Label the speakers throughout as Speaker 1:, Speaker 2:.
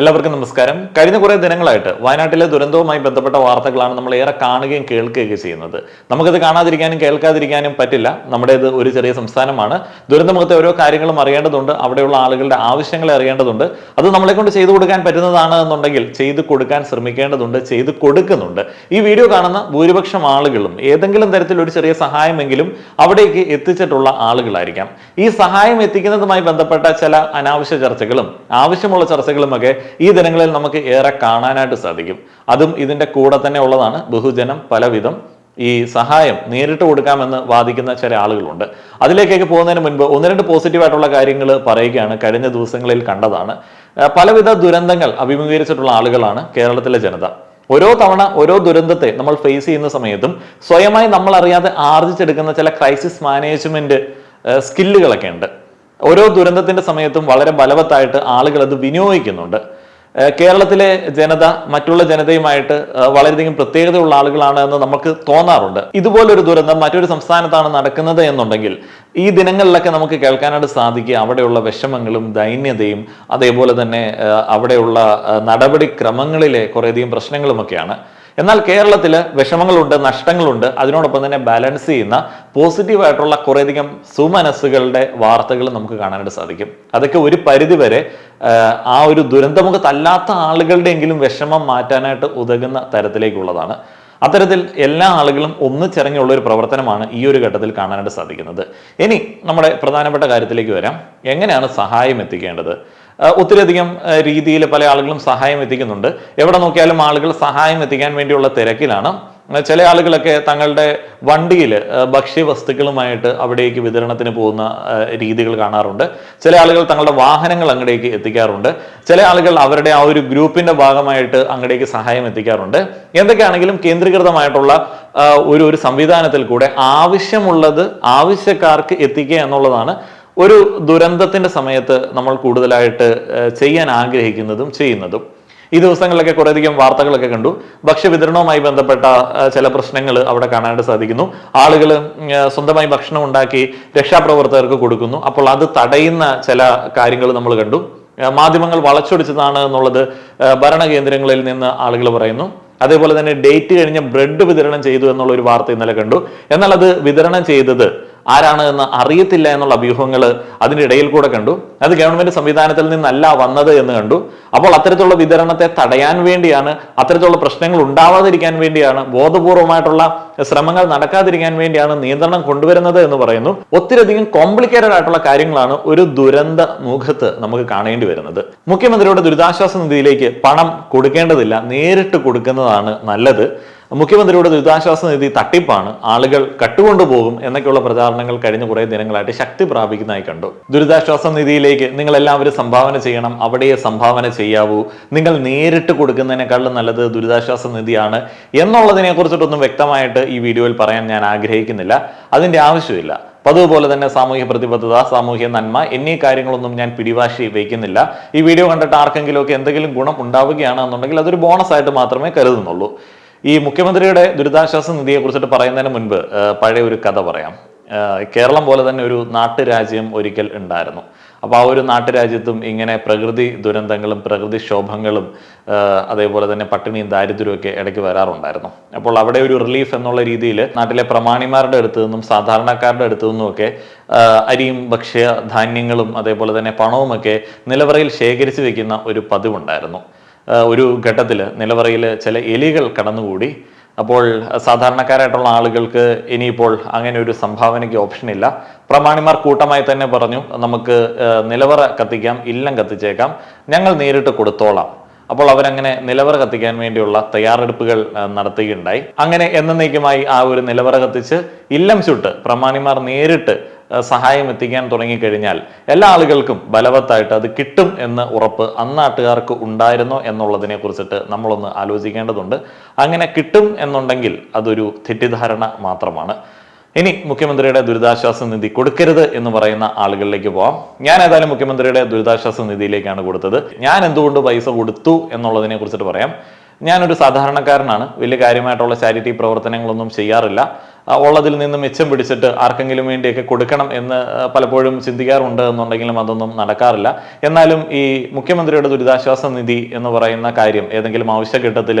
Speaker 1: എല്ലാവർക്കും നമസ്കാരം. കഴിഞ്ഞ കുറേ ദിനങ്ങളായിട്ട് വയനാട്ടിലെ ദുരന്തവുമായി ബന്ധപ്പെട്ട വാർത്തകളാണ് നമ്മൾ ഏറെ കാണുകയും കേൾക്കുകയൊക്കെ ചെയ്യുന്നത്. നമുക്കത് കാണാതിരിക്കാനും കേൾക്കാതിരിക്കാനും പറ്റില്ല. നമ്മുടേത് ഒരു ചെറിയ സംസ്ഥാനമാണ്. ദുരന്തമുഖത്തെ ഓരോ കാര്യങ്ങളും അറിയേണ്ടതുണ്ട്. അവിടെയുള്ള ആളുകളുടെ ആവശ്യങ്ങളെ അറിയേണ്ടതുണ്ട്. അത് നമ്മളെ കൊണ്ട് ചെയ്തു കൊടുക്കാൻ പറ്റുന്നതാണ് എന്നുണ്ടെങ്കിൽ ചെയ്തു കൊടുക്കാൻ ശ്രമിക്കേണ്ടതുണ്ട് ചെയ്തു കൊടുക്കുന്നുണ്ട്. ഈ വീഡിയോ കാണുന്ന ഭൂരിപക്ഷം ആളുകളും ഏതെങ്കിലും തരത്തിൽ ഒരു ചെറിയ സഹായമെങ്കിലും അവിടേക്ക് എത്തിച്ചിട്ടുള്ള ആളുകളായിരിക്കാം. ഈ സഹായം എത്തിക്കുന്നതുമായി ബന്ധപ്പെട്ട ചില അനാവശ്യ ചർച്ചകളും ആവശ്യമുള്ള ചർച്ചകളുമൊക്കെ ഈ ദിനങ്ങളിൽ നമുക്ക് ഏറെ കാണാനായിട്ട് സാധിക്കും. അതും ഇതിന്റെ കൂടെ തന്നെ ഉള്ളതാണ് ബഹുജനം പലവിധം ഈ സഹായം നേരിട്ട് കൊടുക്കാമെന്ന് വാദിക്കുന്ന ചില ആളുകളുണ്ട്. അതിലേക്കൊക്കെ പോകുന്നതിന് മുൻപ് ഒന്ന് രണ്ട് പോസിറ്റീവായിട്ടുള്ള കാര്യങ്ങൾ പറയുകയാണ് കഴിഞ്ഞ ദിവസങ്ങളിൽ കണ്ടതാണ്. പലവിധ ദുരന്തങ്ങൾ അഭിമുഖീകരിച്ചിട്ടുള്ള ആളുകളാണ് കേരളത്തിലെ ജനത. ഓരോ തവണ ഓരോ ദുരന്തത്തെ നമ്മൾ ഫേസ് ചെയ്യുന്ന സമയത്തും സ്വയമായി നമ്മൾ അറിയാതെ ആർജിച്ചെടുക്കുന്ന ചില ക്രൈസിസ് മാനേജ്മെന്റ് സ്കില്ലുകളൊക്കെ ഉണ്ട്. ഓരോ ദുരന്തത്തിന്റെ സമയത്തും വളരെ ബലവത്തായിട്ട് ആളുകൾ അത് വിനിയോഗിക്കുന്നുണ്ട്. കേരളത്തിലെ ജനത മറ്റുള്ള ജനതയുമായിട്ട് വളരെയധികം പ്രത്യേകതയുള്ള ആളുകളാണ് എന്ന് നമുക്ക് തോന്നാറുണ്ട്. ഇതുപോലൊരു ദുരന്തം മറ്റൊരു സംസ്ഥാനത്താണ് നടക്കുന്നത് എന്നുണ്ടെങ്കിൽ ഈ ദിനങ്ങളിലൊക്കെ നമുക്ക് കേൾക്കാനായിട്ട് സാധിക്കുക. അവിടെയുള്ള വിഷമങ്ങളും ദൈന്യതയും അതേപോലെ തന്നെ അവിടെയുള്ള നടപടിക്രമങ്ങളിലെ കുറേയധികം പ്രശ്നങ്ങളുമൊക്കെയാണ്. എന്നാൽ കേരളത്തിൽ വിഷമങ്ങളുണ്ട് നഷ്ടങ്ങളുണ്ട്. അതിനോടൊപ്പം തന്നെ ബാലൻസ് ചെയ്യുന്ന പോസിറ്റീവായിട്ടുള്ള കുറേയധികം സുമനസ്സുകളുടെ വാർത്തകൾ നമുക്ക് കാണാനായിട്ട് സാധിക്കും. അതൊക്കെ ഒരു പരിധിവരെ ആ ഒരു ദുരന്തമുഖത്തല്ലാത്ത ആളുകളുടെയെങ്കിലും വിഷമം മാറ്റാനായിട്ട് ഉതകുന്ന തരത്തിലേക്കുള്ളതാണ്. അത്തരത്തിൽ എല്ലാ ആളുകളും ഒന്നിച്ചിറങ്ങിയുള്ള ഒരു പ്രവർത്തനമാണ് ഈ ഒരു ഘട്ടത്തിൽ കാണാനായിട്ട് സാധിക്കുന്നത്. ഇനി നമ്മുടെ പ്രധാനപ്പെട്ട കാര്യത്തിലേക്ക് വരാം. എങ്ങനെയാണ് സഹായം എത്തിക്കേണ്ടത്? ഒത്തിരിയധികം രീതിയിൽ പല ആളുകളും സഹായം എത്തിക്കുന്നുണ്ട്. എവിടെ നോക്കിയാലും ആളുകൾ സഹായം എത്തിക്കാൻ വേണ്ടിയുള്ള തിരക്കിലാണ്. ചില ആളുകളൊക്കെ തങ്ങളുടെ വണ്ടിയിൽ ഭക്ഷ്യവസ്തുക്കളുമായിട്ട് അവിടേക്ക് വിതരണത്തിന് പോകുന്ന രീതികൾ കാണാറുണ്ട്. ചില ആളുകൾ തങ്ങളുടെ വാഹനങ്ങൾ അങ്ങടേക്ക് എത്തിക്കാറുണ്ട്. ചില ആളുകൾ അവരുടെ ആ ഒരു ഗ്രൂപ്പിന്റെ ഭാഗമായിട്ട് അങ്ങടേക്ക് സഹായം എത്തിക്കാറുണ്ട്. എന്തൊക്കെയാണെങ്കിലും കേന്ദ്രീകൃതമായിട്ടുള്ള ഒരു ഒരു സംവിധാനത്തിൽ കൂടെ ആവശ്യമുള്ളത് ആവശ്യക്കാർക്ക് എത്തിക്കുക എന്നുള്ളതാണ് ഒരു ദുരന്തത്തിന്റെ സമയത്ത് നമ്മൾ കൂടുതലായിട്ട് ചെയ്യാൻ ആഗ്രഹിക്കുന്നതും ചെയ്യുന്നതും. ഈ ദിവസങ്ങളിലൊക്കെ കുറേയധികം വാർത്തകളൊക്കെ കണ്ടു. ഭക്ഷ്യവിതരണവുമായി ബന്ധപ്പെട്ട ചില പ്രശ്നങ്ങൾ അവിടെ കാണാനായിട്ട് സാധിക്കുന്നു. ആളുകൾ സ്വന്തമായി ഭക്ഷണം ഉണ്ടാക്കി രക്ഷാപ്രവർത്തകർക്ക് കൊടുക്കുന്നു. അപ്പോൾ അത് തടയുന്ന ചില കാര്യങ്ങൾ നമ്മൾ കണ്ടു. മാധ്യമങ്ങൾ വളച്ചൊടിച്ചതാണ് എന്നുള്ളത് ഭരണ ഭരണകേന്ദ്രങ്ങളിൽ നിന്ന് ആളുകൾ പറയുന്നു. അതേപോലെ തന്നെ ഡേറ്റ് കഴിഞ്ഞ ബ്രെഡ് വിതരണം ചെയ്തു എന്നുള്ള ഒരു വാർത്ത ഇന്നലെ കണ്ടു. എന്നാൽ അത് വിതരണം ചെയ്തത് ആരാണ് എന്ന് അറിയത്തില്ല എന്നുള്ള അഭ്യൂഹങ്ങൾ അതിന്റെ ഇടയിൽ കൂടെ കണ്ടു. അത് ഗവൺമെന്റ് സംവിധാനത്തിൽ നിന്നല്ല വന്നത് എന്ന് കണ്ടു. അപ്പോൾ അത്തരത്തിലുള്ള വിതരണത്തെ തടയാൻ വേണ്ടിയാണ് അത്തരത്തിലുള്ള പ്രശ്നങ്ങൾ ഉണ്ടാവാതിരിക്കാൻ വേണ്ടിയാണ് ബോധപൂർവമായിട്ടുള്ള ശ്രമങ്ങൾ നടക്കാതിരിക്കാൻ വേണ്ടിയാണ് നിയന്ത്രണം കൊണ്ടുവരുന്നത് എന്ന് പറയുന്നു. ഒത്തിരിയധികം കോംപ്ലിക്കേറ്റഡ് ആയിട്ടുള്ള കാര്യങ്ങളാണ് ഒരു ദുരന്ത മുഖത്ത് നമുക്ക് കാണേണ്ടി വരുന്നത്. മുഖ്യമന്ത്രിയുടെ ദുരിതാശ്വാസ നിധിയിലേക്ക് പണം കൊടുക്കേണ്ടതില്ല നേരിട്ട് കൊടുക്കുന്നതാണ് നല്ലത്. മുഖ്യമന്ത്രിയുടെ ദുരിതാശ്വാസ നിധി തട്ടിപ്പാണ് ആളുകൾ കട്ടുകൊണ്ടുപോകും എന്നൊക്കെയുള്ള പ്രചാരണങ്ങൾ കഴിഞ്ഞ കുറേ ദിനങ്ങളായിട്ട് ശക്തി പ്രാപിക്കുന്നതായി കണ്ടു. ദുരിതാശ്വാസ നിധിയിലേക്ക് നിങ്ങൾ എല്ലാവരും സംഭാവന ചെയ്യണം അവിടെയേ സംഭാവന ചെയ്യാവൂ നിങ്ങൾ നേരിട്ട് കൊടുക്കുന്നതിനേക്കാളും നല്ലത് ദുരിതാശ്വാസ നിധിയാണ് എന്നുള്ളതിനെ കുറിച്ചിട്ടൊന്നും വ്യക്തമായിട്ട് ഈ വീഡിയോയിൽ പറയാൻ ഞാൻ ആഗ്രഹിക്കുന്നില്ല. അതിന്റെ ആവശ്യമില്ല. പതിവ് പോലെ തന്നെ സാമൂഹ്യ പ്രതിബദ്ധത സാമൂഹ്യ നന്മ എന്നീ കാര്യങ്ങളൊന്നും ഞാൻ പിടിവാശി വയ്ക്കുന്നില്ല. ഈ വീഡിയോ കണ്ടിട്ട് ആർക്കെങ്കിലും ഒക്കെ എന്തെങ്കിലും ഗുണം ഉണ്ടാവുകയാണെന്നുണ്ടെങ്കിൽ അതൊരു ബോണസ് ആയിട്ട് മാത്രമേ കരുതുന്നുള്ളൂ. ഈ മുഖ്യമന്ത്രിയുടെ ദുരിതാശ്വാസ നിധിയെ കുറിച്ചിട്ട് പറയുന്നതിന് മുൻപ് പഴയ ഒരു കഥ പറയാം. കേരളം പോലെ തന്നെ ഒരു നാട്ടുരാജ്യം ഒരിക്കൽ ഉണ്ടായിരുന്നു. അപ്പോൾ ആ ഒരു നാട്ടുരാജ്യത്തും ഇങ്ങനെ പ്രകൃതി ദുരന്തങ്ങളും പ്രകൃതി ക്ഷോഭങ്ങളും അതേപോലെ തന്നെ പട്ടിണിയും ദാരിദ്ര്യവും ഒക്കെ ഇടയ്ക്ക് വരാറുണ്ടായിരുന്നു. അപ്പോൾ അവിടെ ഒരു റിലീഫ് എന്നുള്ള രീതിയിൽ നാട്ടിലെ പ്രമാണിമാരുടെ അടുത്തു നിന്നും സാധാരണക്കാരുടെ അടുത്തു നിന്നും ഒക്കെ അരിയും ഭക്ഷ്യ ധാന്യങ്ങളും അതേപോലെ തന്നെ പണവുമൊക്കെ നിലവറയിൽ ശേഖരിച്ചു വെക്കുന്ന ഒരു പതിവുണ്ടായിരുന്നു. ഒരു ഘട്ടത്തിൽ നിലവറയിൽ ചില എലികൾ കടന്നുകൂടി. അപ്പോൾ സാധാരണക്കാരായിട്ടുള്ള ആളുകൾക്ക് ഇനിയിപ്പോൾ അങ്ങനെ ഒരു സംഭാവനയ്ക്ക് ഓപ്ഷൻ ഇല്ല. പ്രമാണിമാർ കൂട്ടമായി തന്നെ പറഞ്ഞു നമുക്ക് നിലവറ കത്തിക്കാം ഇല്ലം കത്തിച്ചേക്കാം ഞങ്ങൾ നേരിട്ട് കൊടുത്തോളാം. അപ്പോൾ അവരങ്ങനെ നിലവറ കത്തിക്കാൻ വേണ്ടിയുള്ള തയ്യാറെടുപ്പുകൾ നടത്തുകയുണ്ടായി. അങ്ങനെ എന്നേക്കുമായി ആ ഒരു നിലവറ കത്തിച്ച് ഇല്ലം ചുട്ട് പ്രമാണിമാർ നേരിട്ട് സഹായം എത്തിക്കാൻ തുടങ്ങിക്കഴിഞ്ഞാൽ എല്ലാ ആളുകൾക്കും ബലവത്തായിട്ട് അത് കിട്ടും എന്ന് ഉറപ്പ് അന്നാട്ടുകാർക്ക് ഉണ്ടായിരുന്നോ എന്നുള്ളതിനെ കുറിച്ചിട്ട് നമ്മളൊന്ന് ആലോചിക്കേണ്ടതുണ്ട്. അങ്ങനെ കിട്ടും എന്നുണ്ടെങ്കിൽ അതൊരു തെറ്റിദ്ധാരണ മാത്രമാണ്. ഇനി മുഖ്യമന്ത്രിയുടെ ദുരിതാശ്വാസ നിധി കൊടുക്കരുത് എന്ന് പറയുന്ന ആളുകളിലേക്ക് പോവാം. ഞാൻ ഏതായാലും മുഖ്യമന്ത്രിയുടെ ദുരിതാശ്വാസ നിധിയിലേക്കാണ് കൊടുത്തത്. ഞാൻ എന്തുകൊണ്ട് പൈസ കൊടുത്തു എന്നുള്ളതിനെ കുറിച്ചിട്ട് പറയാം. ഞാനൊരു സാധാരണക്കാരനാണ്. വലിയ കാര്യമായിട്ടുള്ള ചാരിറ്റി പ്രവർത്തനങ്ങളൊന്നും ചെയ്യാറില്ല. ഉള്ളതിൽ നിന്ന് മിച്ചം പിടിച്ചിട്ട് ആർക്കെങ്കിലും വേണ്ടിയൊക്കെ കൊടുക്കണം എന്ന് പലപ്പോഴും ചിന്തിക്കാറുണ്ട് എന്നുണ്ടെങ്കിലും അതൊന്നും നടക്കാറില്ല. എന്നാലും ഈ മുഖ്യമന്ത്രിയുടെ ദുരിതാശ്വാസ നിധി എന്ന് പറയുന്ന കാര്യം ഏതെങ്കിലും ആവശ്യഘട്ടത്തിൽ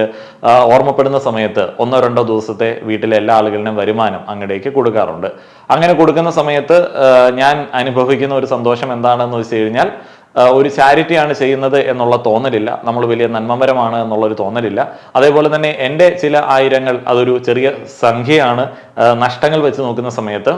Speaker 1: ഓർമ്മപ്പെടുന്ന സമയത്ത് ഒന്നോ രണ്ടോ ദിവസത്തെ വീട്ടിലെ എല്ലാ ആളുകളുടെയും വരുമാനം അങ്ങടേക്ക് കൊടുക്കാറുണ്ട്. അങ്ങനെ കൊടുക്കുന്ന സമയത്ത് ഞാൻ അനുഭവിക്കുന്ന ഒരു സന്തോഷം എന്താണെന്ന് വെച്ച് കഴിഞ്ഞാൽ ഒരു ചാരിറ്റിയാണ് ചെയ്യുന്നത് എന്നുള്ള തോന്നലില്ല. നമ്മൾ വലിയ നന്മമരമാണ് എന്നുള്ളൊരു തോന്നലില്ല. അതേപോലെ തന്നെ എന്റെ ചില ആയിരങ്ങൾ അതൊരു ചെറിയ സംഖ്യയാണ് നഷ്ടങ്ങൾ വെച്ച് നോക്കുന്ന സമയത്ത്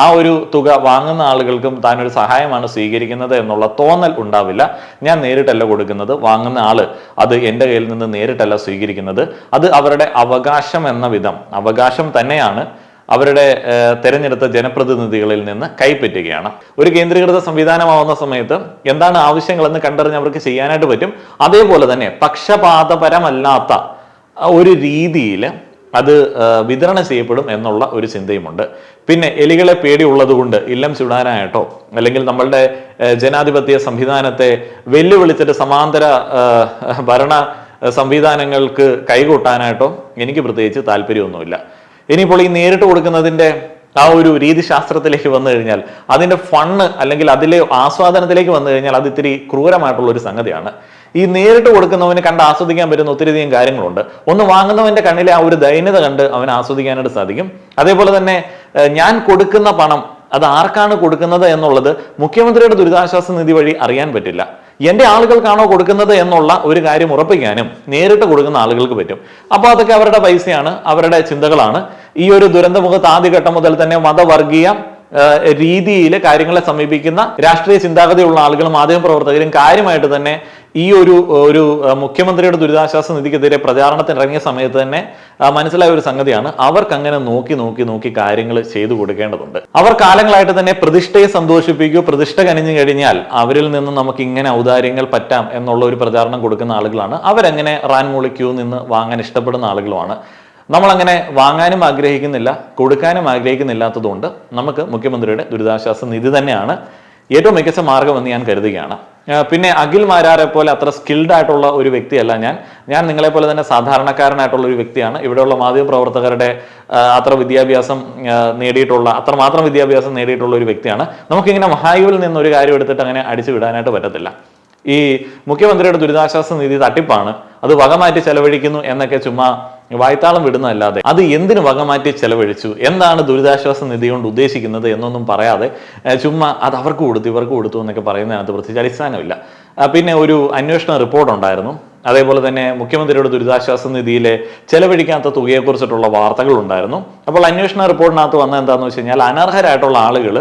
Speaker 1: ആ ഒരു തുക വാങ്ങുന്ന ആളുകൾക്കും ഒരു സഹായമാണ് സ്വീകരിക്കുന്നത് എന്നുള്ള തോന്നൽ ഉണ്ടാവില്ല. ഞാൻ നേരിട്ടല്ല കൊടുക്കുന്നത് വാങ്ങുന്ന ആൾ അത് എന്റെ കയ്യിൽ നിന്ന് നേരിട്ടല്ല സ്വീകരിക്കുന്നത്. അത് അവരുടെ അവകാശം എന്ന വിധം അവകാശം തന്നെയാണ്. അവരുടെ തെരഞ്ഞെടുത്ത ജനപ്രതിനിധികളിൽ നിന്ന് കൈപ്പറ്റുകയാണ്. ഒരു കേന്ദ്രീകൃത സംവിധാനമാവുന്ന സമയത്ത് എന്താണ് ആവശ്യങ്ങളെന്ന് കണ്ടറിഞ്ഞ് അവർക്ക് ചെയ്യാനായിട്ട് പറ്റും? അതേപോലെ തന്നെ പക്ഷപാതപരമല്ലാത്ത ഒരു രീതിയിൽ അത് വിതരണം ചെയ്യപ്പെടും എന്നുള്ള ഒരു ചിന്തയുമുണ്ട്. പിന്നെ എലികളെ പേടിയുള്ളതുകൊണ്ട് ഇല്ലം ചുടാനായിട്ടോ അല്ലെങ്കിൽ നമ്മളുടെ ജനാധിപത്യ സംവിധാനത്തെ വെല്ലുവിളിച്ചിട്ട് സമാന്തര ഭരണ സംവിധാനങ്ങൾക്ക് കൈകൊട്ടാനായിട്ടോ എനിക്ക് പ്രത്യേകിച്ച് താല്പര്യമൊന്നുമില്ല. ഇനിയിപ്പോൾ ഈ നേരിട്ട് കൊടുക്കുന്നതിന്റെ ആ ഒരു രീതിശാസ്ത്രത്തിലേക്ക് വന്നു കഴിഞ്ഞാൽ അതിന്റെ ഫണ്ണ് അല്ലെങ്കിൽ അതിലെ ആസ്വാദനത്തിലേക്ക് വന്നു കഴിഞ്ഞാൽ അത് ഇത്തിരി ക്രൂരമായിട്ടുള്ള ഒരു സംഗതിയാണ്. ഈ നേരിട്ട് കൊടുക്കുന്നവന് കണ്ട് ആസ്വദിക്കാൻ പറ്റുന്ന ഒത്തിരിയധികം കാര്യങ്ങളുണ്ട്. ഒന്ന് വാങ്ങുന്നവന്റെ കണ്ണിലെ ആ ഒരു ദൈന്യത കണ്ട് അവൻ ആസ്വദിക്കാനായിട്ട് സാധിക്കും. അതേപോലെ തന്നെ ഞാൻ കൊടുക്കുന്ന പണം അത് ആർക്കാണ് കൊടുക്കുന്നത് എന്നുള്ളത് മുഖ്യമന്ത്രിയുടെ ദുരിതാശ്വാസ നിധി വഴി അറിയാൻ പറ്റില്ല. എന്റെ ആളുകൾക്കാണോ കൊടുക്കുന്നത് എന്നുള്ള ഒരു കാര്യം ഉറപ്പിക്കാനും നേരിട്ട് കൊടുക്കുന്ന ആളുകൾക്ക് പറ്റും. അപ്പോൾ അതൊക്കെ അവരുടെ പൈസയാണ് അവരുടെ ചിന്തകളാണ്. ഈ ഒരു ദുരന്തമുഖത്ത് ആദ്യഘട്ടം മുതൽ തന്നെ മതവർഗീയ രീതിയിൽ കാര്യങ്ങളെ സമീപിക്കുന്ന രാഷ്ട്രീയ ചിന്താഗതിയുള്ള ആളുകളും മാധ്യമ പ്രവർത്തകരും കാര്യമായിട്ട് തന്നെ ഈ ഒരു ഒരു മുഖ്യമന്ത്രിയുടെ ദുരിതാശ്വാസ നിധിക്കെതിരെ പ്രചാരണത്തിന് ഇറങ്ങിയ സമയത്ത് തന്നെ മനസ്സിലായ ഒരു സംഗതിയാണ്. അവർക്ക് അങ്ങനെ നോക്കി നോക്കി നോക്കി കാര്യങ്ങൾ ചെയ്തു കൊടുക്കേണ്ടതുണ്ട്. അവർ കാലങ്ങളായിട്ട് തന്നെ പ്രതിഷ്ഠയെ സന്തോഷിപ്പിക്കൂ പ്രതിഷ്ഠ കനിഞ്ഞു കഴിഞ്ഞാൽ അവരിൽ നിന്ന് നമുക്ക് ഇങ്ങനെ ഔദാര്യങ്ങൾ പറ്റാം എന്നുള്ള ഒരു പ്രചാരണം കൊടുക്കുന്ന ആളുകളാണ്. അവരങ്ങനെ റാൻ ക്യൂ നിന്ന് വാങ്ങാൻ ഇഷ്ടപ്പെടുന്ന ആളുകളുമാണ്. നമ്മളങ്ങനെ വാങ്ങാനും ആഗ്രഹിക്കുന്നില്ല കൊടുക്കാനും ആഗ്രഹിക്കുന്നില്ലാത്തതുകൊണ്ട് നമുക്ക് മുഖ്യമന്ത്രിയുടെ ദുരിതാശ്വാസ നിധി തന്നെയാണ് ഏറ്റവും മികച്ച മാർഗമെന്ന് ഞാൻ കരുതുകയാണ്. പിന്നെ അഖിൽ മാരാരെ പോലെ അത്ര സ്കിൽഡ് ആയിട്ടുള്ള ഒരു വ്യക്തിയല്ല ഞാൻ. ഞാൻ നിങ്ങളെ പോലെ തന്നെ സാധാരണക്കാരനായിട്ടുള്ള ഒരു വ്യക്തിയാണ്. ഇവിടെയുള്ള മാധ്യമ പ്രവർത്തകരുടെ അത്ര വിദ്യാഭ്യാസം നേടിയിട്ടുള്ള അത്ര മാത്രം വിദ്യാഭ്യാസം നേടിയിട്ടുള്ള ഒരു വ്യക്തിയാണ്. നമുക്കിങ്ങനെ മഹായുവിൽ നിന്ന് ഒരു കാര്യം എടുത്തിട്ട് അങ്ങനെ അടിച്ചു വിടാനായിട്ട് പറ്റത്തില്ല. ഈ മുഖ്യമന്ത്രിയുടെ ദുരിതാശ്വാസ നിധി തട്ടിപ്പാണ്. അത് വകമാറ്റി ചെലവഴിക്കുന്നു എന്നൊക്കെ ചുമ്മാ വായ്ത്താളം വിടുന്നതല്ലാതെ അത് എന്തിനു വകമാറ്റി ചെലവഴിച്ചു? എന്താണ് ദുരിതാശ്വാസ നിധി കൊണ്ട് ഉദ്ദേശിക്കുന്നത് എന്നൊന്നും പറയാതെ ചുമ്മാ അത് അവർക്ക് കൊടുത്തു ഇവർക്ക് കൊടുത്തു എന്നൊക്കെ പറയുന്നതിനകത്ത് പ്രത്യേകിച്ച് അടിസ്ഥാനമില്ല. പിന്നെ ഒരു അന്വേഷണ റിപ്പോർട്ട് ഉണ്ടായിരുന്നു. അതേപോലെ തന്നെ മുഖ്യമന്ത്രിയുടെ ദുരിതാശ്വാസ നിധിയിലെ ചെലവഴിക്കാത്ത തുകയെക്കുറിച്ചിട്ടുള്ള വാർത്തകൾ ഉണ്ടായിരുന്നു. അപ്പോൾ അന്വേഷണ റിപ്പോർട്ടിനകത്ത് വന്ന എന്താണെന്ന് വെച്ച് കഴിഞ്ഞാൽ അനർഹരായിട്ടുള്ള ആളുകൾ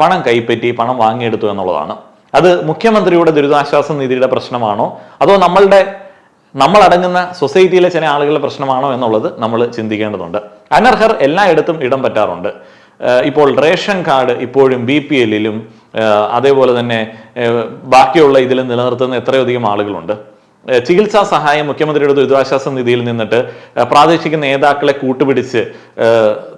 Speaker 1: പണം കൈപ്പറ്റി പണം വാങ്ങിയെടുത്തു എന്നുള്ളതാണ്. അത് മുഖ്യമന്ത്രിയുടെ ദുരിതാശ്വാസ നിധിയുടെ പ്രശ്നമാണോ? അതോ നമ്മളുടെ നമ്മൾ അടങ്ങുന്ന സൊസൈറ്റിയിലെ ചില ആളുകളുടെ പ്രശ്നമാണോ എന്നുള്ളത് നമ്മൾ ചിന്തിക്കേണ്ടതുണ്ട്. അനർഹർ എല്ലായിടത്തും ഇടം പറ്റാറുണ്ട്. ഇപ്പോൾ റേഷൻ കാർഡ് ഇപ്പോഴും ബി പി എല്ലിലും അതേപോലെ തന്നെ ബാക്കിയുള്ള ഇതിൽ നിലനിർത്തുന്ന എത്രയധികം ആളുകളുണ്ട്. ചികിത്സാ സഹായം മുഖ്യമന്ത്രിയുടെ ദുരിതാശ്വാസ നിധിയിൽ നിന്നിട്ട് പ്രാദേശിക നേതാക്കളെ കൂട്ടുപിടിച്ച്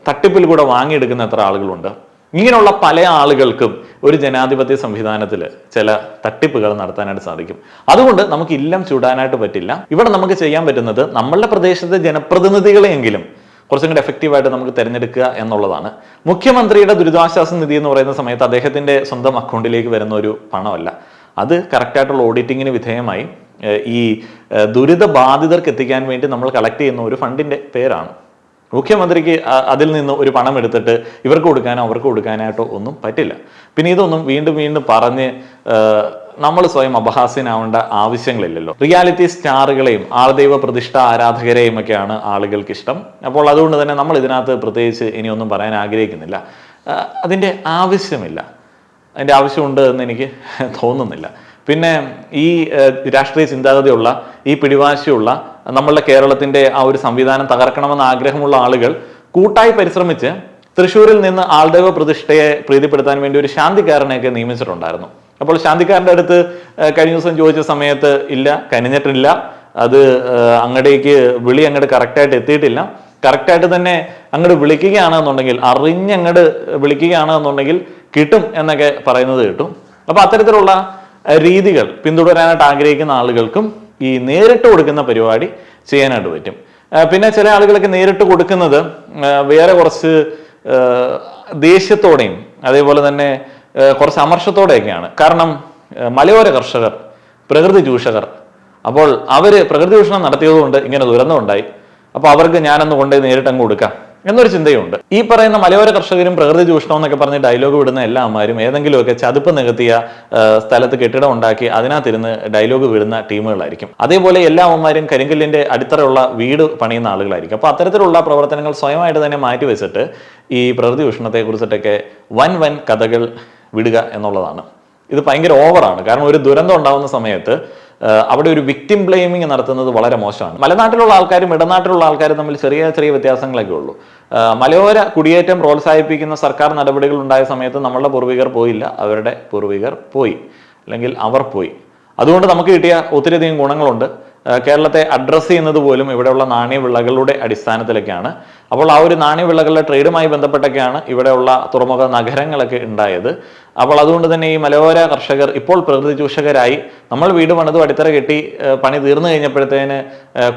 Speaker 1: തട്ടിപ്പിൽ കൂടെ വാങ്ങിയെടുക്കുന്ന എത്ര ആളുകളുണ്ട്. ഇങ്ങനെയുള്ള പല ആളുകൾക്കും ഒരു ജനാധിപത്യ സംവിധാനത്തിൽ ചില തട്ടിപ്പുകൾ നടത്താനായിട്ട് സാധിക്കും. അതുകൊണ്ട് നമുക്ക് ഇല്ലം ചൂടാനായിട്ട് പറ്റില്ല. ഇവിടെ നമുക്ക് ചെയ്യാൻ പറ്റുന്നത് നമ്മളുടെ പ്രദേശത്തെ ജനപ്രതിനിധികളെയെങ്കിലും കുറച്ചും കൂടി എഫക്റ്റീവായിട്ട് നമുക്ക് തിരഞ്ഞെടുക്കുക എന്നുള്ളതാണ്. മുഖ്യമന്ത്രിയുടെ ദുരിതാശ്വാസ നിധി എന്ന് പറയുന്ന സമയത്ത് അദ്ദേഹത്തിന്റെ സ്വന്തം അക്കൗണ്ടിലേക്ക് വരുന്ന ഒരു പണമല്ല. അത് കറക്റ്റായിട്ടുള്ള ഓഡിറ്റിങ്ങിന് വിധേയമായി ഈ ദുരിതബാധിതർക്ക് ദുരിത ബാധിതർക്ക് എത്തിക്കാൻ വേണ്ടി നമ്മൾ കളക്ട് ചെയ്യുന്ന ഒരു ഫണ്ടിന്റെ പേരാണ്. മുഖ്യമന്ത്രിക്ക് അതിൽ നിന്ന് ഒരു പണം എടുത്തിട്ട് ഇവർക്ക് കൊടുക്കാനോ അവർക്ക് കൊടുക്കാനായിട്ടോ ഒന്നും പറ്റില്ല. പിന്നെ ഇതൊന്നും വീണ്ടും വീണ്ടും പറഞ്ഞ് നമ്മൾ സ്വയം അപഹാസ്യനാവേണ്ട ആവശ്യങ്ങളില്ലല്ലോ. റിയാലിറ്റി സ്റ്റാറുകളെയും ആൾദൈവ പ്രതിഷ്ഠ ആരാധകരെയും ഒക്കെയാണ് ആളുകൾക്ക് ഇഷ്ടം. അപ്പോൾ അതുകൊണ്ട് തന്നെ നമ്മൾ ഇതിനകത്ത് പ്രത്യേകിച്ച് ഇനിയൊന്നും പറയാൻ ആഗ്രഹിക്കുന്നില്ല. അതിന്റെ ആവശ്യമില്ല. അതിന്റെ ആവശ്യമുണ്ട് എന്ന് എനിക്ക് തോന്നുന്നില്ല. പിന്നെ ഈ രാഷ്ട്രീയ ചിന്താഗതിയുള്ള ഈ പിടിവാശിയുള്ള നമ്മളുടെ കേരളത്തിന്റെ ആ ഒരു സംവിധാനം തകർക്കണമെന്ന് ആഗ്രഹമുള്ള ആളുകൾ കൂട്ടായി പരിശ്രമിച്ച് തൃശ്ശൂരിൽ നിന്ന് ആൾദൈവ പ്രതിഷ്ഠയെ പ്രീതിപ്പെടുത്താൻ വേണ്ടി ഒരു ശാന്തിക്കാരനെയൊക്കെ നിയമിച്ചിട്ടുണ്ടായിരുന്നു. അപ്പോൾ ശാന്തിക്കാരന്റെ അടുത്ത് കഴിഞ്ഞ ദിവസം ചോദിച്ച സമയത്ത് ഇല്ല കനിഞ്ഞിട്ടില്ല. അത് അങ്ങടേക്ക് വിളി അങ്ങോട്ട് കറക്റ്റായിട്ട് എത്തിയിട്ടില്ല. കറക്റ്റായിട്ട് തന്നെ അങ്ങോട്ട് വിളിക്കുകയാണെന്നുണ്ടെങ്കിൽ അറിഞ്ഞങ്ങോട്ട് വിളിക്കുകയാണെന്നുണ്ടെങ്കിൽ കിട്ടും എന്നൊക്കെ പറയുന്നത് കിട്ടും. അപ്പൊ അത്തരത്തിലുള്ള രീതികൾ പിന്തുടരാനായിട്ട് ആഗ്രഹിക്കുന്ന ആളുകൾക്കും ഈ നേരിട്ട് കൊടുക്കുന്ന പരിപാടി ചെയ്യാനായിട്ട് പറ്റും. പിന്നെ ചില ആളുകളൊക്കെ നേരിട്ട് കൊടുക്കുന്നത് വേറെ കുറച്ച് ദേഷ്യത്തോടെയും അതേപോലെ തന്നെ കുറച്ച് അമർഷത്തോടെയൊക്കെയാണ്. കാരണം മലയോര കർഷകർ പ്രകൃതി ചൂഷകർ അപ്പോൾ അവർ പ്രകൃതി ചൂഷണം നടത്തിയതുകൊണ്ട് ഇങ്ങനെ ദുരന്തമുണ്ടായി. അപ്പോൾ അവർക്ക് ഞാനൊന്ന് കൊണ്ടുപോയി നേരിട്ട് അങ്ങ് കൊടുക്കാം. എന്നൊരു ചിന്തയുണ്ട്. ഈ പറയുന്ന മലയോര കർഷകരും പ്രകൃതി ചൂഷണം എന്നൊക്കെ പറഞ്ഞ് ഡയലോഗ് വിടുന്ന എല്ലാ അമ്മമാരും ഏതെങ്കിലുമൊക്കെ ചതുപ്പ് നികത്തിയ സ്ഥലത്ത് കെട്ടിടം ഉണ്ടാക്കി അതിനകത്തിരുന്ന് ഡയലോഗ് വിടുന്ന ടീമുകളായിരിക്കും. അതേപോലെ എല്ലാ അമ്മമാരും കരിങ്കല്ലിന്റെ അടിത്തറയുള്ള വീട് പണിയുന്ന ആളുകളായിരിക്കും. അപ്പോൾ അത്തരത്തിലുള്ള പ്രവർത്തനങ്ങൾ സ്വയമായിട്ട് തന്നെ മാറ്റി വെച്ചിട്ട് ഈ പ്രകൃതി ചൂഷണത്തെ കുറിച്ചിട്ടൊക്കെ വൻ വൻ കഥകൾ വിടുക എന്നുള്ളതാണ്. ഇത് ഭയങ്കര ഓവറാണ് കാരണം ഒരു ദുരന്തം ഉണ്ടാകുന്ന സമയത്ത് അവിടെ ഒരു വിക്ടിം ബ്ലെയിമിങ് നടത്തുന്നത് വളരെ മോശമാണ്. മലനാട്ടിലുള്ള ആൾക്കാരും ഇടനാട്ടിലുള്ള ആൾക്കാരും തമ്മിൽ ചെറിയ ചെറിയ വ്യത്യാസങ്ങളൊക്കെ ഉള്ളൂ. മലയോര കുടിയേറ്റം പ്രോത്സാഹിപ്പിക്കുന്ന സർക്കാർ നടപടികൾ ഉണ്ടായ സമയത്ത് നമ്മളുടെ പൂർവികർ പോയില്ല. അവരുടെ പൂർവികർ പോയി. അല്ലെങ്കിൽ അവർ പോയി. അതുകൊണ്ട് നമുക്ക് കിട്ടിയ ഒത്തിരിയധികം ഗുണങ്ങളുണ്ട്. കേരളത്തെ അഡ്രസ്സ് ചെയ്യുന്നത് പോലും ഇവിടെയുള്ള നാണ്യവിളകളുടെ അടിസ്ഥാനത്തിലൊക്കെയാണ്. അപ്പോൾ ആ ഒരു നാണ്യവിളകളുടെ ട്രേഡുമായി ബന്ധപ്പെട്ടൊക്കെയാണ് ഇവിടെയുള്ള തുറമുഖ നഗരങ്ങളൊക്കെ ഉണ്ടായത്. അപ്പോൾ അതുകൊണ്ട് തന്നെ ഈ മലയോര കർഷകർ ഇപ്പോൾ പ്രകൃതി ചൂഷകരായി. നമ്മൾ വീട് പണിതു അടിത്തറ കെട്ടി പണി തീർന്നു കഴിഞ്ഞപ്പോഴത്തേന്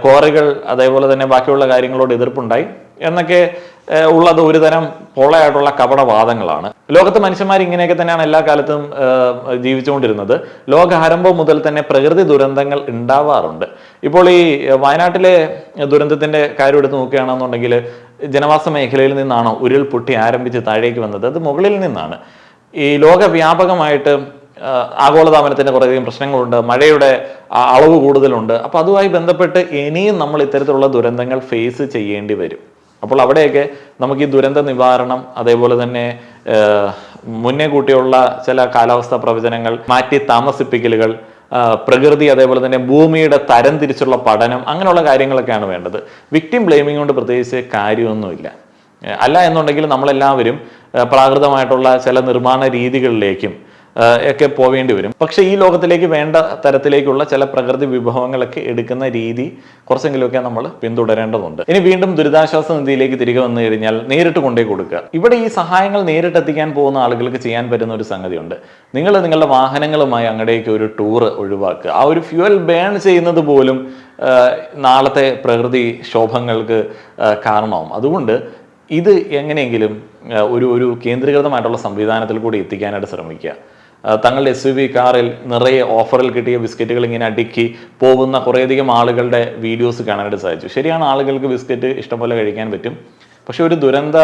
Speaker 1: കോറികൾ അതേപോലെ തന്നെ ബാക്കിയുള്ള കാര്യങ്ങളോട് എതിർപ്പുണ്ടായി. എന്നൊക്കെ ഉള്ളത് ഒരു തരം പൊള്ളയായിട്ടുള്ള കപടവാദങ്ങളാണ്. ലോകത്ത് മനുഷ്യന്മാർ ഇങ്ങനെയൊക്കെ തന്നെയാണ് എല്ലാ കാലത്തും ജീവിച്ചുകൊണ്ടിരുന്നത്. ജീവിച്ചുകൊണ്ടിരുന്നത് ലോകാരംഭം മുതൽ തന്നെ പ്രകൃതി ദുരന്തങ്ങൾ ഉണ്ടാവാറുണ്ട്. ഇപ്പോൾ ഈ വയനാട്ടിലെ ദുരന്തത്തിന്റെ കാര്യം എടുത്ത് നോക്കുകയാണെന്നുണ്ടെങ്കിൽ ജനവാസ മേഖലയിൽ നിന്നാണോ ഉരുൾപൊട്ടി ആരംഭിച്ച് താഴേക്ക് വന്നത്? അത് മുകളിൽ നിന്നാണ്. ഈ ലോകവ്യാപകമായിട്ട് ആഗോളതാപനത്തിന്റെ കുറേയധികം പ്രശ്നങ്ങളുണ്ട് മഴയുടെ അളവ് കൂടുതലുണ്ട്. അപ്പോൾ അതുമായി ബന്ധപ്പെട്ട് ഇനിയും നമ്മൾ ഇത്തരത്തിലുള്ള ദുരന്തങ്ങൾ ഫേസ് ചെയ്യേണ്ടി വരും. അപ്പോൾ അവിടെയൊക്കെ നമുക്ക് ഈ ദുരന്ത നിവാരണം അതേപോലെ തന്നെ മുന്നേ കൂട്ടിയുള്ള ചില കാലാവസ്ഥാ പ്രവചനങ്ങൾ മാറ്റി താമസിപ്പിക്കലുകൾ പ്രകൃതി അതേപോലെ തന്നെ ഭൂമിയുടെ തരം തിരിച്ചുള്ള പഠനം അങ്ങനെയുള്ള കാര്യങ്ങളൊക്കെയാണ് വേണ്ടത്. വിക്ടിം ബ്ലെയിമിംഗ് കൊണ്ട് പ്രത്യേകിച്ച് കാര്യമൊന്നുമില്ല. അല്ല എന്നുണ്ടെങ്കിൽ നമ്മളെല്ലാവരും പ്രാകൃതമായിട്ടുള്ള ചില നിർമ്മാണ രീതികളിലേക്കും ഒക്കെ പോവേണ്ടി വരും. പക്ഷെ ഈ ലോകത്തിലേക്ക് വേണ്ട തരത്തിലേക്കുള്ള ചില പ്രകൃതി വിഭവങ്ങളൊക്കെ എടുക്കുന്ന രീതി കുറച്ചെങ്കിലുമൊക്കെ നമ്മൾ പിന്തുടരേണ്ടതുണ്ട്. ഇനി വീണ്ടും ദുരിതാശ്വാസ നിധിയിലേക്ക് തിരികെ വന്നു കഴിഞ്ഞാൽ നേരിട്ട് കൊണ്ടേ കൊടുക്കുക. ഇവിടെ ഈ സഹായങ്ങൾ നേരിട്ട് എത്തിക്കാൻ പോകുന്ന ആളുകൾക്ക് ചെയ്യാൻ പറ്റുന്ന ഒരു സംഗതിയുണ്ട്. നിങ്ങൾ നിങ്ങളുടെ വാഹനങ്ങളുമായി അങ്ങടേക്ക് ഒരു ടൂറ് ഒഴിവാക്കുക. ആ ഒരു ഫ്യൂവൽ ബേൺ ചെയ്യുന്നത് പോലും നാളത്തെ പ്രകൃതി ക്ഷോഭങ്ങൾക്ക് ഏഹ് കാരണമാവും. അതുകൊണ്ട് ഇത് എങ്ങനെയെങ്കിലും ഒരു ഒരു കേന്ദ്രീകൃതമായിട്ടുള്ള സംവിധാനത്തിൽ കൂടി എത്തിക്കാനായിട്ട് ശ്രമിക്കുക. തങ്ങളുടെ എസ് യു വി കാറിൽ നിറയെ ഓഫറിൽ കിട്ടിയ ബിസ്ക്കറ്റുകൾ ഇങ്ങനെ അടുക്കി പോകുന്ന കുറേയധികം ആളുകളുടെ വീഡിയോസ് കാണാനായിട്ട് സാധിച്ചു. ശരിയാണ് ആളുകൾക്ക് ബിസ്ക്കറ്റ് ഇഷ്ടംപോലെ കഴിക്കാൻ പറ്റും. പക്ഷെ ഒരു ദുരന്ത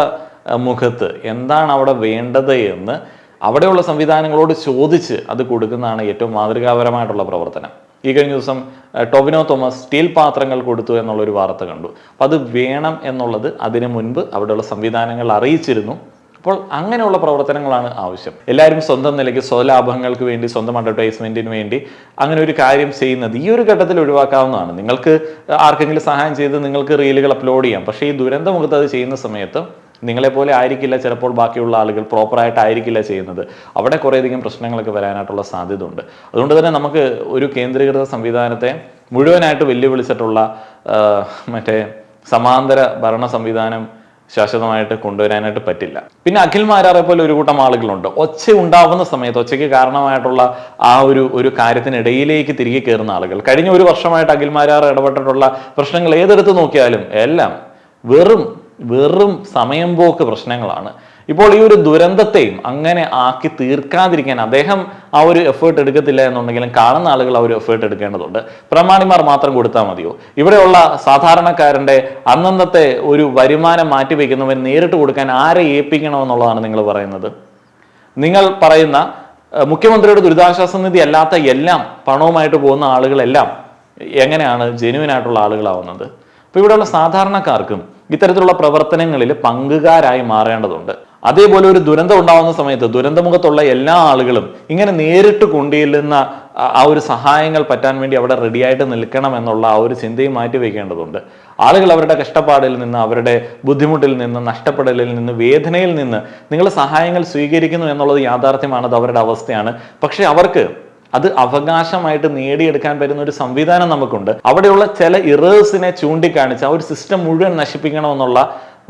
Speaker 1: മുഖത്ത് എന്താണ് അവിടെ വേണ്ടത് എന്ന് അവിടെയുള്ള സംവിധാനങ്ങളോട് ചോദിച്ച് അത് കൊടുക്കുന്നതാണ് ഏറ്റവും മാതൃകാപരമായിട്ടുള്ള പ്രവർത്തനം. ഈ കഴിഞ്ഞ ദിവസം ടൊവിനോ തോമസ് സ്റ്റീൽ പാത്രങ്ങൾ കൊടുത്തു എന്നുള്ള ഒരു വാർത്ത കണ്ടു. അപ്പം അത് വേണം എന്നുള്ളത് അതിനു മുൻപ് അവിടെയുള്ള സംവിധാനങ്ങൾ അറിയിച്ചിരുന്നു. അപ്പോൾ അങ്ങനെയുള്ള പ്രവർത്തനങ്ങളാണ് ആവശ്യം. എല്ലാവരും സ്വന്തം നിലയ്ക്ക് സ്വലാഭങ്ങൾക്ക് വേണ്ടി സ്വന്തം അഡ്വർടൈസ്മെന്റിന് വേണ്ടി അങ്ങനെ ഒരു കാര്യം ചെയ്യുന്നത് ഈ ഒരു ഘട്ടത്തിൽ ഒഴിവാക്കാവുന്നതാണ്. നിങ്ങൾക്ക് ആർക്കെങ്കിലും സഹായം ചെയ്ത് നിങ്ങൾക്ക് റീലുകൾ അപ്ലോഡ് ചെയ്യാം. പക്ഷേ ഈ ദുരന്തമുഖത്ത് അത് ചെയ്യുന്ന സമയത്ത് നിങ്ങളെപ്പോലെ ആയിരിക്കില്ല ചിലപ്പോൾ ബാക്കിയുള്ള ആളുകൾ പ്രോപ്പറായിട്ടായിരിക്കില്ല ചെയ്യുന്നത്. അവിടെ കുറേയധികം പ്രശ്നങ്ങളൊക്കെ വരാനായിട്ടുള്ള സാധ്യത ഉണ്ട് അതുകൊണ്ട് തന്നെ നമുക്ക് ഒരു കേന്ദ്രീകൃത സംവിധാനത്തെ മുഴുവനായിട്ട് വെല്ലുവിളിച്ചിട്ടുള്ള മറ്റേ സമാന്തര ഭരണ സംവിധാനം ശാശ്വതമായിട്ട് കൊണ്ടുവരാനായിട്ട് പറ്റില്ല. പിന്നെ അഖിൽ മാരാറെ പോലെ ഒരു കൂട്ടം ആളുകളുണ്ട്. ഒച്ച ഉണ്ടാവുന്ന സമയത്ത് ഒച്ചയ്ക്ക് കാരണമായിട്ടുള്ള ആ ഒരു ഒരു കാര്യത്തിനിടയിലേക്ക് തിരികെ കയറുന്ന ആളുകൾ. കഴിഞ്ഞ ഒരു വർഷമായിട്ട് അഖിൽ മാരാർ ഇടപെട്ടിട്ടുള്ള പ്രശ്നങ്ങൾ ഏതെടുത്ത് നോക്കിയാലും എല്ലാം വെറും വെറും സമയം പോക്ക് പ്രശ്നങ്ങളാണ്. ഇപ്പോൾ ഈ ഒരു ദുരന്തത്തെയും അങ്ങനെ ആക്കി തീർക്കാതിരിക്കാൻ അദ്ദേഹം ആ ഒരു എഫേർട്ട് എടുക്കത്തില്ല എന്നുണ്ടെങ്കിലും കാണുന്ന ആളുകൾ ആ ഒരു എഫേർട്ട് എടുക്കേണ്ടതുണ്ട്. പ്രമാണിമാർ മാത്രം കൊടുത്താൽ മതിയോ? ഇവിടെയുള്ള സാധാരണക്കാരന്റെ അന്നന്നത്തെ ഒരു വരുമാനം മാറ്റിവെക്കുന്നവൻ നേരിട്ട് കൊടുക്കാൻ ആരെ ഏൽപ്പിക്കണമെന്നുള്ളതാണ് നിങ്ങൾ പറയുന്നത്? നിങ്ങൾ പറയുന്ന മുഖ്യമന്ത്രിയുടെ ദുരിതാശ്വാസ നിധി അല്ലാത്ത എല്ലാം പണവുമായിട്ട് പോകുന്ന ആളുകളെല്ലാം എങ്ങനെയാണ് ജെനുവിനായിട്ടുള്ള ആളുകളാവുന്നത്? അപ്പൊ ഇവിടെയുള്ള സാധാരണക്കാർക്കും ഇത്തരത്തിലുള്ള പ്രവർത്തനങ്ങളിൽ പങ്കുകാരായി മാറേണ്ടതുണ്ട്. അതേപോലെ ഒരു ദുരന്തം ഉണ്ടാകുന്ന സമയത്ത് ദുരന്തമുഖത്തുള്ള എല്ലാ ആളുകളും ഇങ്ങനെ നേരിട്ട് കൊണ്ടുചെല്ലുന്ന ആ- ഒരു സഹായങ്ങൾ പറ്റാൻ വേണ്ടി അവിടെ റെഡിയായിട്ട് നിൽക്കണം എന്നുള്ള ആ ഒരു ചിന്തയും മാറ്റി വയ്ക്കേണ്ടതുണ്ട്. ആളുകൾ അവരുടെ കഷ്ടപ്പാടിൽ നിന്ന് അവരുടെ ബുദ്ധിമുട്ടിൽ നിന്ന് നഷ്ടപ്പെടലിൽ നിന്ന് വേദനയിൽ നിന്ന് നിങ്ങൾ സഹായങ്ങൾ സ്വീകരിക്കുന്നു എന്നുള്ളത് യാഥാർത്ഥ്യമാണ് അത് അവരുടെ അവസ്ഥയാണ്. പക്ഷെ അവർക്ക് അത് അവകാശമായിട്ട് നേടിയെടുക്കാൻ പറ്റുന്ന ഒരു സംവിധാനം നമുക്കുണ്ട്. അവിടെയുള്ള ചില ഇറേഴ്സിനെ ചൂണ്ടിക്കാണിച്ച് ആ ഒരു സിസ്റ്റം മുഴുവൻ നശിപ്പിക്കണമെന്നുള്ള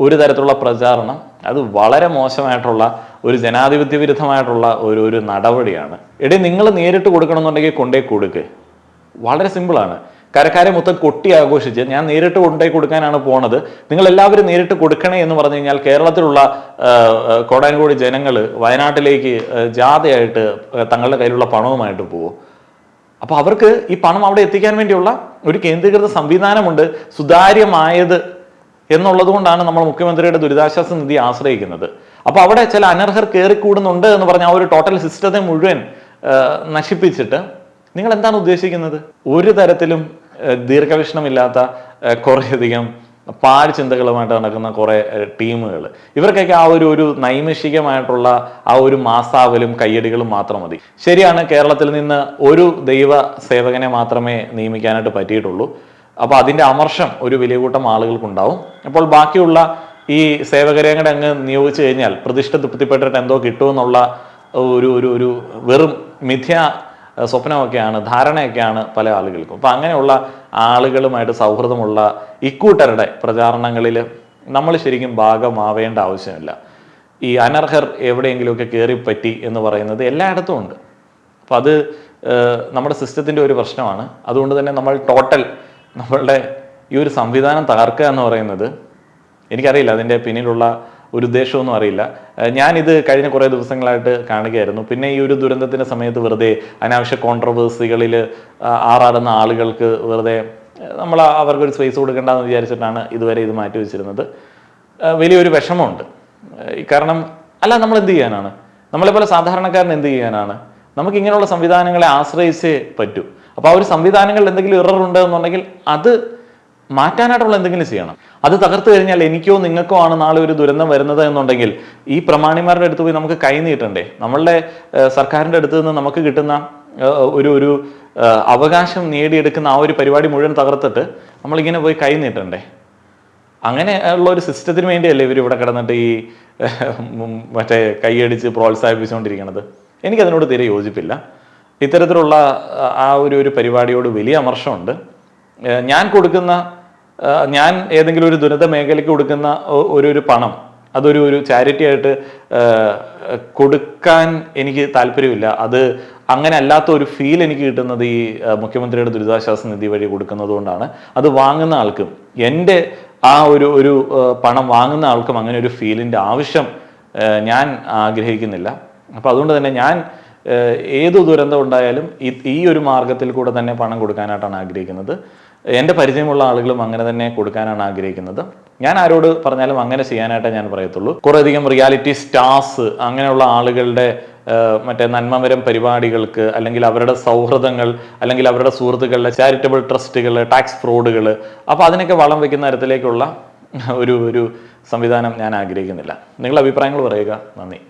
Speaker 1: ഒരു തരത്തിലുള്ള പ്രചാരണം അത് വളരെ മോശമായിട്ടുള്ള ഒരു ജനാധിപത്യ വിരുദ്ധമായിട്ടുള്ള ഒരു ഒരു നടപടിയാണ്. എടി നിങ്ങൾ നേരിട്ട് കൊടുക്കണമെന്നുണ്ടെങ്കിൽ കൊണ്ടേ കൊടുക്ക്. വളരെ സിമ്പിളാണ് കരക്കാരെ മൊത്തം കൊട്ടി ആഘോഷിച്ച് ഞാൻ നേരിട്ട് കൊണ്ടുപോയി കൊടുക്കാനാണ് പോണത്. നിങ്ങൾ എല്ലാവരും നേരിട്ട് കൊടുക്കണേ എന്ന് പറഞ്ഞു കഴിഞ്ഞാൽ കേരളത്തിലുള്ള കോടാനുകോടി ജനങ്ങൾ വയനാട്ടിലേക്ക് ജാഥയായിട്ട് തങ്ങളുടെ കയ്യിലുള്ള പണവുമായിട്ട് പോകും അപ്പോൾ അവർക്ക് ഈ പണം അവിടെ എത്തിക്കാൻ വേണ്ടിയുള്ള ഒരു കേന്ദ്രീകൃത സംവിധാനമുണ്ട് സുതാര്യമായത് എന്നുള്ളത് കൊണ്ടാണ് നമ്മൾ മുഖ്യമന്ത്രിയുടെ ദുരിതാശ്വാസ നിധി ആശ്രയിക്കുന്നത്. അപ്പോൾ അവിടെ ചില അനർഹർ കയറിക്കൂടുന്നുണ്ട് എന്ന് പറഞ്ഞ ആ ഒരു ടോട്ടൽ സിസ്റ്റത്തെ മുഴുവൻ നശിപ്പിച്ചിട്ട് നിങ്ങൾ എന്താണ് ഉദ്ദേശിക്കുന്നത്? ഒരു തരത്തിലും ദീർഘവീക്ഷണമില്ലാത്ത കുറേയധികം പാഴ് ചിന്തകളുമായിട്ട് നടക്കുന്ന കുറേ ടീമുകൾ ഇവർക്കൊക്കെ ആ ഒരു ഒരു നൈമിഷികമായിട്ടുള്ള ആ ഒരു മാസാവലും കയ്യടികളും മാത്രം മതി. ശരിയാണ് കേരളത്തിൽ നിന്ന് ഒരു ദൈവ സേവകനെ മാത്രമേ നിയമിക്കാനായിട്ട് പറ്റിയിട്ടുള്ളൂ. അപ്പോൾ അതിന്റെ അമർഷം ഒരു വലിയ കൂട്ടം ആളുകൾക്കുണ്ടാവും. അപ്പോൾ ബാക്കിയുള്ള ഈ സേവകരെ കൂടെ അങ്ങ് നിയോഗിച്ചു കഴിഞ്ഞാൽ പ്രതിഷ്ഠ തൃപ്തിപ്പെട്ടിട്ട് എന്തോ കിട്ടുമെന്നുള്ള ഒരു ഒരു ഒരു വെറും മിഥ്യ സ്വപ്നമൊക്കെയാണ് ധാരണയൊക്കെയാണ് പല ആളുകൾക്കും. അപ്പം അങ്ങനെയുള്ള ആളുകളുമായിട്ട് സൗഹൃദമുള്ള ഇക്കൂട്ടരുടെ പ്രചാരണങ്ങളിൽ നമ്മൾ ശരിക്കും ഭാഗമാവേണ്ട ആവശ്യമില്ല. ഈ അനർഹർ എവിടെയെങ്കിലുമൊക്കെ കയറിപ്പറ്റി എന്ന് പറയുന്നത് എല്ലായിടത്തും ഉണ്ട്. അപ്പം അത് നമ്മുടെ സിസ്റ്റത്തിന്റെ ഒരു പ്രശ്നമാണ്. അതുകൊണ്ട് തന്നെ നമ്മൾ ടോട്ടൽ നമ്മളുടെ ഈ ഒരു സംവിധാനം തകർക്കുക എന്ന് പറയുന്നത് എനിക്കറിയില്ല അതിന്റെ പിന്നിലുള്ള ഒരു ഉദ്ദേശമൊന്നും അറിയില്ല. ഞാനിത് കഴിഞ്ഞ കുറേ ദിവസങ്ങളായിട്ട് കാണുകയായിരുന്നു. പിന്നെ ഈ ഒരു ദുരന്തത്തിന്റെ സമയത്ത് വെറുതെ അനാവശ്യ കോൺട്രവേഴ്സികളിൽ ആറാടുന്ന ആളുകൾക്ക് വെറുതെ നമ്മൾ അവർക്കൊരു സ്പേസ് കൊടുക്കേണ്ടെന്ന് വിചാരിച്ചിട്ടാണ് ഇതുവരെ ഇത് മാറ്റി വെച്ചിരുന്നത്. വലിയൊരു വിഷമമുണ്ട്. കാരണം അല്ല നമ്മൾ എന്ത് ചെയ്യാനാണ്? നമ്മളെ പോലെ സാധാരണക്കാരൻ എന്ത് ചെയ്യാനാണ്? നമുക്ക് ഇങ്ങനെയുള്ള സംവിധാനങ്ങളെ ആശ്രയിച്ചേ പറ്റൂ. അപ്പോൾ ആ ഒരു സംവിധാനങ്ങളിൽ എന്തെങ്കിലും ഇറർ ഉണ്ടെന്നുണ്ടെങ്കിൽ അത് മാറ്റാനായിട്ടുള്ള എന്തെങ്കിലും ചെയ്യണം. അത് തകർത്തു കഴിഞ്ഞാൽ എനിക്കോ നിങ്ങൾക്കോ ആണ് നാളെ ഒരു ദുരന്തം വരുന്നത് എന്നുണ്ടെങ്കിൽ ഈ പ്രമാണിമാരുടെ അടുത്ത് പോയി നമുക്ക് കൈ നീട്ടണ്ടേ? നമ്മളുടെ സർക്കാരിന്റെ അടുത്ത് നിന്ന് നമുക്ക് കിട്ടുന്ന ഒരു ഒരു അവകാശം നേടിയെടുക്കുന്ന ആ ഒരു പരിപാടി മുഴുവൻ തകർത്തിട്ട് നമ്മളിങ്ങനെ പോയി കൈ നീട്ടണ്ടേ? അങ്ങനെ ഉള്ള ഒരു സിസ്റ്റത്തിന് വേണ്ടിയല്ലേ ഇവർ ഇവിടെ കിടന്നിട്ട് ഈ മറ്റേ കൈയടിച്ച് പ്രോത്സാഹിപ്പിച്ചുകൊണ്ടിരിക്കുന്നത് എനിക്കതിനോട് തീരെ യോജിപ്പില്ല. ഇത്തരത്തിലുള്ള ആ, ഒരു ഒരു പരിപാടിയോട് വലിയ അമർഷമുണ്ട്. ഞാൻ കൊടുക്കുന്ന ഞാൻ ഏതെങ്കിലും ഒരു ദുരിത മേഖലയ്ക്ക് കൊടുക്കുന്ന ഒരു ഒരു പണം അതൊരു ഒരു ചാരിറ്റി ആയിട്ട് കൊടുക്കാൻ എനിക്ക് താല്പര്യമില്ല. അത് അങ്ങനെ അല്ലാത്ത ഒരു ഫീൽ എനിക്ക് കിട്ടുന്നത് ഈ മുഖ്യമന്ത്രിയുടെ ദുരിതാശ്വാസ നിധി വഴി കൊടുക്കുന്നതുകൊണ്ടാണ് അത് വാങ്ങുന്ന ആൾക്കും എന്റെ ആ ഒരു ഒരു പണം വാങ്ങുന്ന ആൾക്കും അങ്ങനെ ഒരു ഫീലിന്റെ ആവശ്യം ഞാൻ ആഗ്രഹിക്കുന്നില്ല. അപ്പം അതുകൊണ്ട് തന്നെ ഞാൻ ഏത് ദുരന്തം ഉണ്ടായാലും ഈ ഒരു മാർഗത്തിൽ കൂടെ തന്നെ പണം കൊടുക്കാനായിട്ടാണ് ആഗ്രഹിക്കുന്നത്. എന്റെ പരിചയമുള്ള ആളുകളും അങ്ങനെ തന്നെ കൊടുക്കാനാണ് ആഗ്രഹിക്കുന്നത്. ഞാൻ ആരോട് പറഞ്ഞാലും അങ്ങനെ ചെയ്യാനായിട്ടേ ഞാൻ പറയത്തുള്ളൂ. കുറേയധികം റിയാലിറ്റി സ്റ്റാർസ് അങ്ങനെയുള്ള ആളുകളുടെ മറ്റേ നന്മമരം പരിപാടികൾക്ക് അല്ലെങ്കിൽ അവരുടെ സൗഹൃദങ്ങൾ അല്ലെങ്കിൽ അവരുടെ സുഹൃത്തുക്കളുടെ ചാരിറ്റബിൾ ട്രസ്റ്റുകൾ ടാക്സ് ഫ്രോഡുകൾ അപ്പോൾ അതിനൊക്കെ വളം വെക്കുന്ന തരത്തിലേക്കുള്ള ഒരു ഒരു സംവിധാനം ഞാൻ ആഗ്രഹിക്കുന്നില്ല. നിങ്ങളുടെ അഭിപ്രായങ്ങൾ പറയുക. നന്ദി.